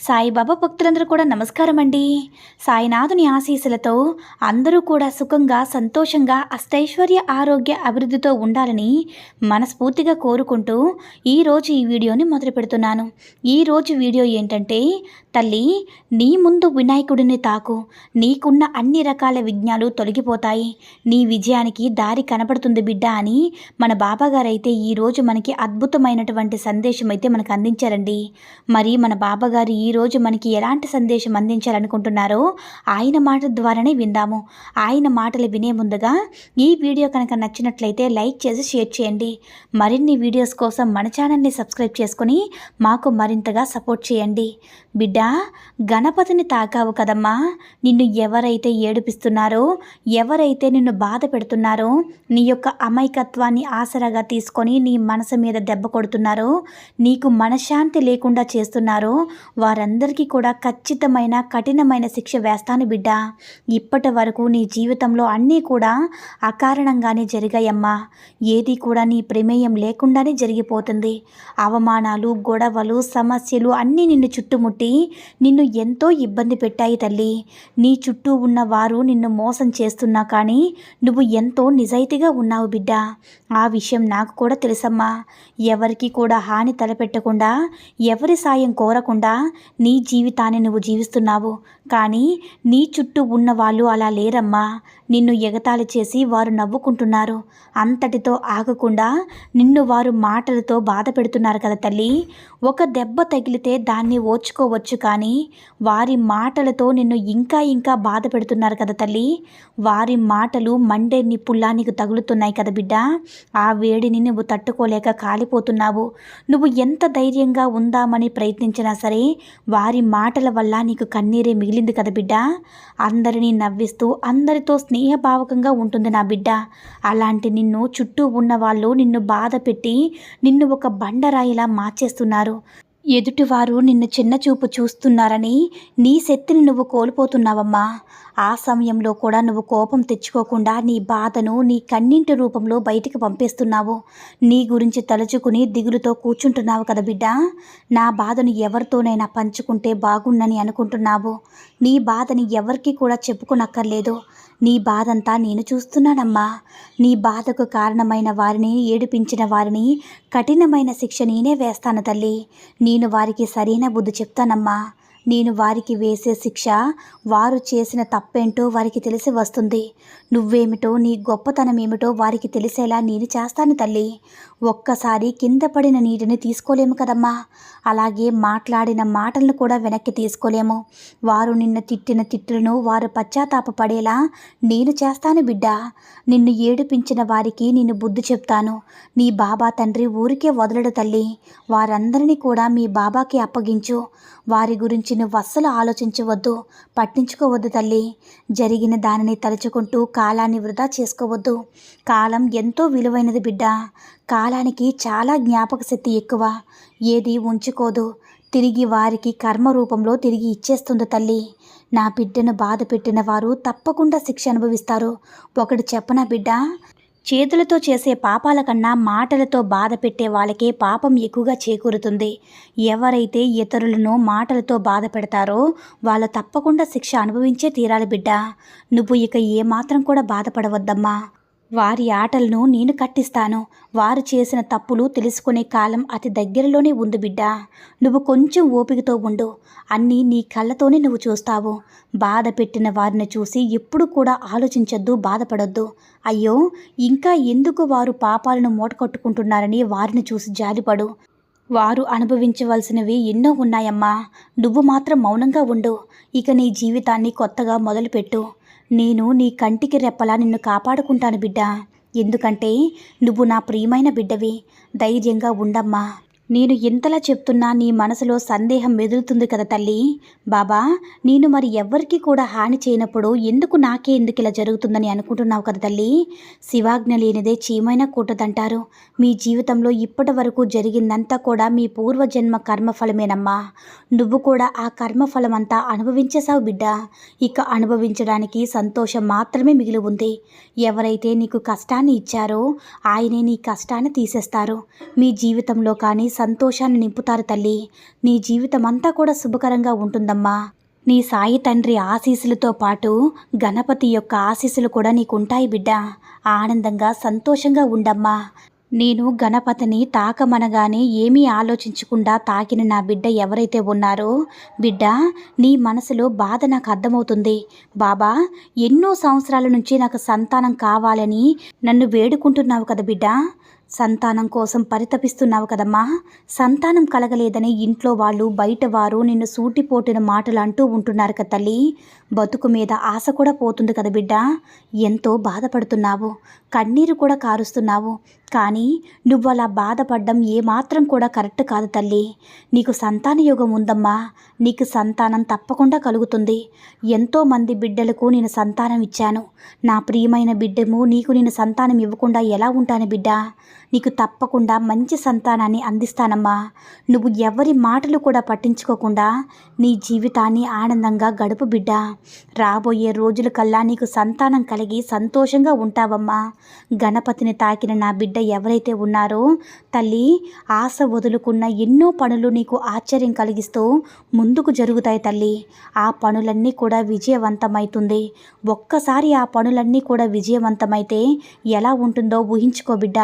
సాయిబాబా భక్తులందరూ కూడా నమస్కారం అండి సాయినాథుని ఆశీస్సులతో అందరూ కూడా సుఖంగా సంతోషంగా అష్టైశ్వర్య ఆరోగ్య అభివృద్ధితో ఉండాలని మనస్ఫూర్తిగా కోరుకుంటూ ఈరోజు ఈ వీడియోని మొదలు పెడుతున్నాను. ఈరోజు వీడియో ఏంటంటే తల్లి నీ ముందు వినాయకుడిని తాకు. నీకున్న అన్ని రకాల విఘ్నాలు తొలగిపోతాయి. నీ విజయానికి దారి కనపడుతుంది బిడ్డ అని మన బాబాగారైతే ఈరోజు మనకి అద్భుతమైనటువంటి సందేశం అయితే మనకు అందించారండి. మరి మన బాబాగారు ఈరోజు మనకి ఎలాంటి సందేశం అందించాలనుకుంటున్నారో ఆయన మాట ద్వారానే విందాము. ఆయన మాటలు వినే ముందుగా ఈ వీడియో కనుక నచ్చినట్లయితే లైక్ చేసి షేర్ చేయండి. మరిన్ని వీడియోస్ కోసం మన ఛానల్ని సబ్స్క్రైబ్ చేసుకొని మాకు మరింతగా సపోర్ట్ చేయండి. బిడ్డ గణపతిని తాకావు కదమ్మా. నిన్ను ఎవరైతే ఏడిపిస్తున్నారో ఎవరైతే నిన్ను బాధ పెడుతున్నారో నీ యొక్క అమాయకత్వాన్ని ఆసరాగా తీసుకొని నీ మనసు మీద దెబ్బ కొడుతున్నారో నీకు మనశ్శాంతి లేకుండా చేస్తున్నారో వారందరికీ కూడా ఖచ్చితమైన కఠినమైన శిక్ష వేస్తాను బిడ్డ. ఇప్పటి వరకు నీ జీవితంలో అన్నీ కూడా అకారణంగానే జరిగాయమ్మా. ఏది కూడా నీ ప్రమేయం లేకుండానే జరిగిపోతుంది. అవమానాలు గొడవలు సమస్యలు అన్నీ నిన్ను చుట్టుముట్టి నిన్ను ఎంతో ఇబ్బంది పెట్టాయి తల్లి. నీ చుట్టూ ఉన్న వారు నిన్ను మోసం చేస్తున్నా కానీ నువ్వు ఎంతో నిజాయితీగా ఉన్నావు బిడ్డ. ఆ విషయం నాకు కూడా తెలుసమ్మా. ఎవరికి కూడా హాని తలపెట్టకుండా ఎవరి సాయం కోరకుండా నీ జీవితాన్ని నువ్వు జీవిస్తున్నావు. కానీ నీ చుట్టూ ఉన్న వాళ్ళు అలా లేరమ్మా. నిన్ను ఎగతాళి చేసి వారు నవ్వుకుంటున్నారు. అంతటితో ఆగకుండా నిన్ను వారు మాటలతో బాధ పెడుతున్నారు కదా తల్లి. ఒక దెబ్బ తగిలితే దాన్ని ఓర్చుకోవచ్చు కానీ వారి మాటలతో నిన్ను ఇంకా ఇంకా బాధ పెడుతున్నారు కదా తల్లి. వారి మాటలు మండే నిప్పుల్లా నీకు తగులుతున్నాయి కదా బిడ్డ. ఆ వేడిని నువ్వు తట్టుకోలేక కాలిపోతున్నావు. నువ్వు ఎంత ధైర్యంగా ఉందామని ప్రయత్నించినా సరే వారి మాటల వల్ల నీకు కన్నీరే మిగిలింది కదా బిడ్డ? అందరినీ నవ్విస్తూ అందరితో స్నేహభావకంగా ఉంటుంది నా బిడ్డ. అలాంటి నిన్ను చుట్టూ ఉన్న వాళ్ళు నిన్ను బాధ పెట్టి నిన్ను ఒక బండరాయిలా మార్చేస్తున్నారు. ఎదుటివారు నిన్ను చిన్నచూపు చూస్తున్నారని నీ శక్తిని నువ్వు కోల్పోతున్నావమ్మా. ఆ సమయంలో కూడా నువ్వు కోపం తెచ్చుకోకుండా నీ బాధను నీ కన్నింటి రూపంలో బయటికి పంపేస్తున్నావు. నీ గురించి తలుచుకుని దిగులుతో కూర్చుంటున్నావు కదా బిడ్డ. నా బాధను ఎవరితోనైనా పంచుకుంటే బాగుండని అనుకుంటున్నావు. నీ బాధని ఎవరికి కూడా చెప్పుకునక్కర్లేదు. నీ బాధంతా నేను చూస్తున్నానమ్మా. నీ బాధకు కారణమైన వారిని ఏడిపించిన వారిని కఠినమైన శిక్ష నేనే వేస్తాను తల్లి. నీ నేను వారికి సరైన బుద్ధి చెప్తానమ్మా. నేను వారికి వేసే శిక్ష వారు చేసిన తప్పేంటో వారికి తెలిసి వస్తుంది. నువ్వేమిటో నీ గొప్పతనం ఏమిటో వారికి తెలిసేలా నేను చేస్తాను తల్లి. ఒక్కసారి కింద పడిన నీటిని తీసుకోలేము కదమ్మా. అలాగే మాట్లాడిన మాటలను కూడా వెనక్కి తీసుకోలేము. వారు నిన్న తిట్టిన తిట్టులను వారు పశ్చాత్తాపపడేలా నేను చేస్తాను బిడ్డ. నిన్ను ఏడిపించిన వారికి నేను బుద్ధి చెప్తాను. నీ బాబా తండ్రి ఊరికే వదలడు తల్లి. వారందరినీ కూడా మీ బాబాకి అప్పగించు. వారి గురించి నువ్వు అస్సలు ఆలోచించవద్దు. పట్టించుకోవద్దు తల్లి. జరిగిన దానిని తలుచుకుంటూ కాలాన్ని వృధా చేసుకోవద్దు. కాలం ఎంతో విలువైనది బిడ్డ. కాలానికి చాలా జ్ఞాపక శక్తి ఎక్కువ. ఏది ఉంచుకోదు. తిరిగి వారికి కర్మ రూపంలో తిరిగి ఇచ్చేస్తుంది తల్లి. నా బిడ్డను బాధ పెట్టిన వారు తప్పకుండా శిక్ష అనుభవిస్తారు. ఒకటి చెప్పనా బిడ్డ? చేతులతో చేసే పాపాల కన్నా మాటలతో బాధ పెట్టే వాళ్ళకే పాపం ఎక్కువగా చేకూరుతుంది. ఎవరైతే ఇతరులను మాటలతో బాధ పెడతారో వాళ్ళు తప్పకుండా శిక్ష అనుభవించే తీరాలి బిడ్డ. నువ్వు ఇక ఏమాత్రం కూడా బాధపడవద్దమ్మా. వారి ఆటలను నేను కట్టిస్తాను. వారు చేసిన తప్పులు తెలుసుకునే కాలం అతి దగ్గరలోనే ఉంది బిడ్డ. నువ్వు కొంచెం ఓపికతో ఉండు. అన్నీ నీ కళ్ళతోనే నువ్వు చూస్తావు. బాధ పెట్టిన వారిని చూసి ఎప్పుడు కూడా ఆలోచించొద్దు బాధపడొద్దు. అయ్యో ఇంకా ఎందుకు వారు పాపాలను మూటకట్టుకుంటున్నారని వారిని చూసి జాలిపడు. వారు అనుభవించవలసినవి ఎన్నో ఉన్నాయమ్మా. నువ్వు మాత్రం మౌనంగా ఉండు. ఇక నీ జీవితాన్ని కొత్తగా మొదలుపెట్టు. నేను నీ కంటికి రెప్పలా నిన్ను కాపాడుకుంటాను బిడ్డ. ఎందుకంటే నువ్వు నా ప్రియమైన బిడ్డవి. ధైర్యంగా ఉండమ్మా. నేను ఇంతలా చెప్తున్నా నీ మనసులో సందేహం మెదులుతుంది కదా తల్లి. బాబా నేను మరి ఎవ్వరికీ కూడా హాని చేయనప్పుడు ఎందుకు నాకే ఎందుకు ఇలా జరుగుతుందని అనుకుంటున్నావు కదా తల్లి? శివాజ్ఞ లేనిదే చీమైన కూటదంటారు. మీ జీవితంలో ఇప్పటి వరకు జరిగిందంతా కూడా మీ పూర్వజన్మ కర్మఫలమేనమ్మా నువ్వు కూడా ఆ కర్మఫలం అంతా అనుభవించేశావు బిడ్డ. ఇక అనుభవించడానికి సంతోషం మాత్రమే మిగిలి ఉంది. ఎవరైతే నీకు కష్టాన్ని ఇచ్చారో ఆయనే నీ కష్టాన్ని తీసేస్తారు. మీ జీవితంలో కానీ సంతోషాన్ని నింపుతారు తల్లి. నీ జీవితం అంతా కూడా శుభకరంగా ఉంటుందమ్మా. నీ సాయి తండ్రి ఆశీస్సులతో పాటు గణపతి యొక్క ఆశీస్సులు కూడా నీకుంటాయి బిడ్డ. ఆనందంగా సంతోషంగా ఉండమ్మా. నేను గణపతిని తాకమనగానే ఏమీ ఆలోచించకుండా తాకిన నా బిడ్డ ఎవరైతే ఉన్నారో బిడ్డ నీ మనసులో బాధ నాకు అర్థమవుతుంది. బాబా ఎన్నో సంవత్సరాల నుంచి నాకు సంతానం కావాలని నన్ను వేడుకుంటున్నావు కదా బిడ్డ. సంతానం కోసం పరితపిస్తున్నావు కదమ్మా. సంతానం కలగలేదని ఇంట్లో వాళ్ళు బయట వారు నిన్ను సూటిపోటిన మాటలు అంటూ ఉంటున్నారు కదా తల్లి. బతుకు మీద ఆశ కూడా పోతుంది కదా బిడ్డ. ఎంతో బాధపడుతున్నావు. కన్నీరు కూడా కారుస్తున్నావు. కానీ నువ్వు అలా బాధపడడం ఏమాత్రం కూడా కరెక్ట్ కాదు తల్లి. నీకు సంతాన యోగం ఉందమ్మా. నీకు సంతానం తప్పకుండా కలుగుతుంది. ఎంతోమంది బిడ్డలకు నేను సంతానం ఇచ్చాను. నా ప్రియమైన బిడ్డము నీకు నేను సంతానం ఇవ్వకుండా ఎలా ఉంటాను బిడ్డ? నీకు తప్పకుండా మంచి సంతానాన్ని అందిస్తానమ్మా. నువ్వు ఎవరి మాటలు కూడా పట్టించుకోకుండా నీ జీవితాన్ని ఆనందంగా గడుపు బిడ్డ. రాబోయే రోజుల కల్లా నీకు సంతానం కలిగి సంతోషంగా ఉంటావమ్మా. గణపతిని తాకిన నా బిడ్డ ఎవరైతే ఉన్నారో తల్లి ఆశ వదులుకున్న ఎన్నో పనులు నీకు ఆశ్చర్యం కలిగిస్తూ ముందుకు జరుగుతాయి తల్లి. ఆ పనులన్నీ కూడా విజయవంతమవుతుంది ఒక్కసారి ఆ పనులన్నీ కూడా విజయవంతమైతే ఎలా ఉంటుందో ఊహించుకో బిడ్డ.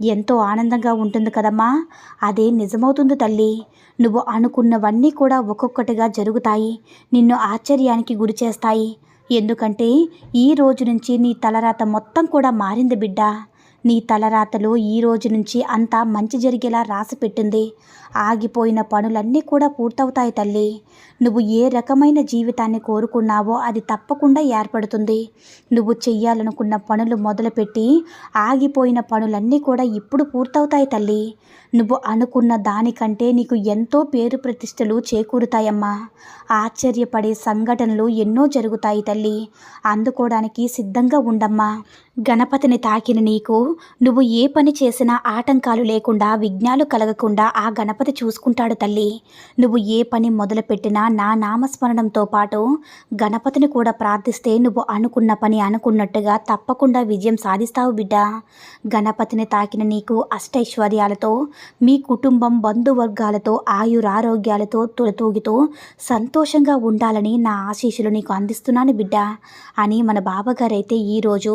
ఎంతో ఆనందంగా ఉంటుంది కదమ్మా. అదే నిజమవుతుంది తల్లి. నువ్వు అనుకున్నవన్నీ కూడా ఒక్కొక్కటిగా జరుగుతాయి. నిన్ను ఆశ్చర్యానికి గురి చేస్తాయి. ఎందుకంటే ఈ రోజు నుంచి నీ తలరాత మొత్తం కూడా మారింది బిడ్డ. నీ తలరాతలో ఈ రోజు నుంచి అంతా మంచి జరిగేలా రాసి పెట్టింది. ఆగిపోయిన పనులన్నీ కూడా పూర్తవుతాయి తల్లి. నువ్వు ఏ రకమైన జీవితాన్ని కోరుకున్నావో అది తప్పకుండా ఏర్పడుతుంది. నువ్వు చెయ్యాలనుకున్న పనులు మొదలుపెట్టి ఆగిపోయిన పనులన్నీ కూడా ఇప్పుడు పూర్తవుతాయి తల్లి. నువ్వు అనుకున్న దానికంటే నీకు ఎంతో పేరు ప్రతిష్టలు చేకూరుతాయమ్మా. ఆశ్చర్యపడే సంఘటనలు ఎన్నో జరుగుతాయి తల్లి. అందుకోవడానికి సిద్ధంగా ఉండమ్మా. గణపతిని తాకిన నీకు నువ్వు ఏ పని చేసినా ఆటంకాలు లేకుండా విఘ్నాలు కలగకుండా ఆ గణపతి చూసుకుంటాడు తల్లి. నువ్వు ఏ పని మొదలుపెట్టినా నా నామస్మరణంతో పాటు గణపతిని కూడా ప్రార్థిస్తే నువ్వు అనుకున్న పని అనుకున్నట్టుగా తప్పకుండా విజయం సాధిస్తావు బిడ్డ. గణపతిని తాకిన నీకు అష్టైశ్వర్యాలతో మీ కుటుంబం బంధువర్గాలతో ఆయురారోగ్యాలతో తులతూగితో సంతోషంగా ఉండాలని నా ఆశీస్సులు నీకు అందిస్తున్నాను బిడ్డ. అని మన బాబాగారైతే ఈరోజు